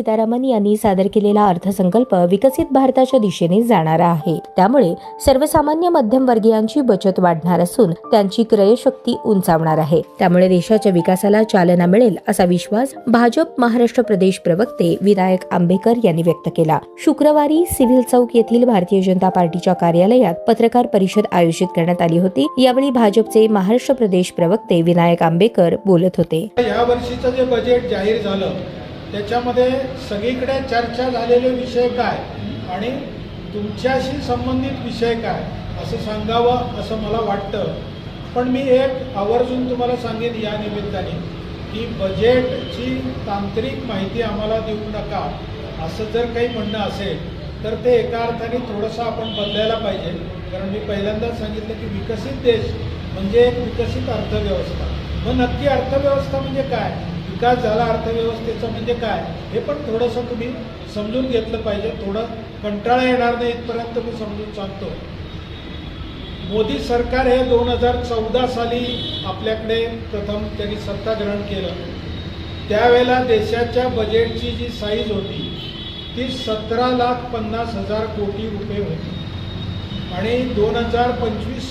सीतारामन यांनी सादर केलेला अर्थसंकल्प विकसित भारताच्या दिशेने जाणारा आहे. त्यामुळे सर्वसामान्य मध्यमवर्गीयांची बचत वाढणार असून त्यांची क्रयशक्ती उंचावणार आहे. त्यामुळे देशाच्या विकासाला चालना मिळेल असा विश्वास भाजप महाराष्ट्र प्रदेश प्रवक्ते विनायक आंबेकर यांनी व्यक्त केला. शुक्रवारी सिव्हिल चौक येथील भारतीय जनता पार्टीच्या कार्यालयात पत्रकार परिषद आयोजित करण्यात आली होती. यावेळी भाजपचे महाराष्ट्र प्रदेश प्रवक्ते विनायक आंबेकर बोलत होते. या वर्षीचं जे बजेट जाहीर झालं त्याच्यामध्ये सगळीकडे चर्चा झालेले विषय काय? आणि तुमच्याशी संबंधित विषय काय? असं सांगावं असं मला वाटतं. पण मी एक आवर्जून तुम्हाला सांगेन या निमित्ताने की बजेटची तांत्रिक माहिती आम्हाला देऊ नका असं जर काही म्हणणं असेल तर ते एका अर्थाने थोडंसं आपण बदलायला पाहिजे. कारण मी पहिल्यांदाच सांगितलं की विकसित देश म्हणजे एक विकसित अर्थव्यवस्था. मग नक्की अर्थव्यवस्था म्हणजे काय? विकास झाला अर्थव्यवस्थेचं म्हणजे काय? हे पण थोडंसं तुम्ही समजून घेतलं पाहिजे. थोडं कंटाळा येणार नाही इथपर्यंत मी समजून सांगतो. मोदी सरकार हे दोन हजार चौदा साली आपल्याकडे प्रथम त्यांनी सत्ता ग्रहण केलं. त्यावेळेला देशाच्या बजेटची जी साईज होती ती सतरा लाख पन्नास हजार कोटी रुपये होती. आणि दोन हजार पंचवीस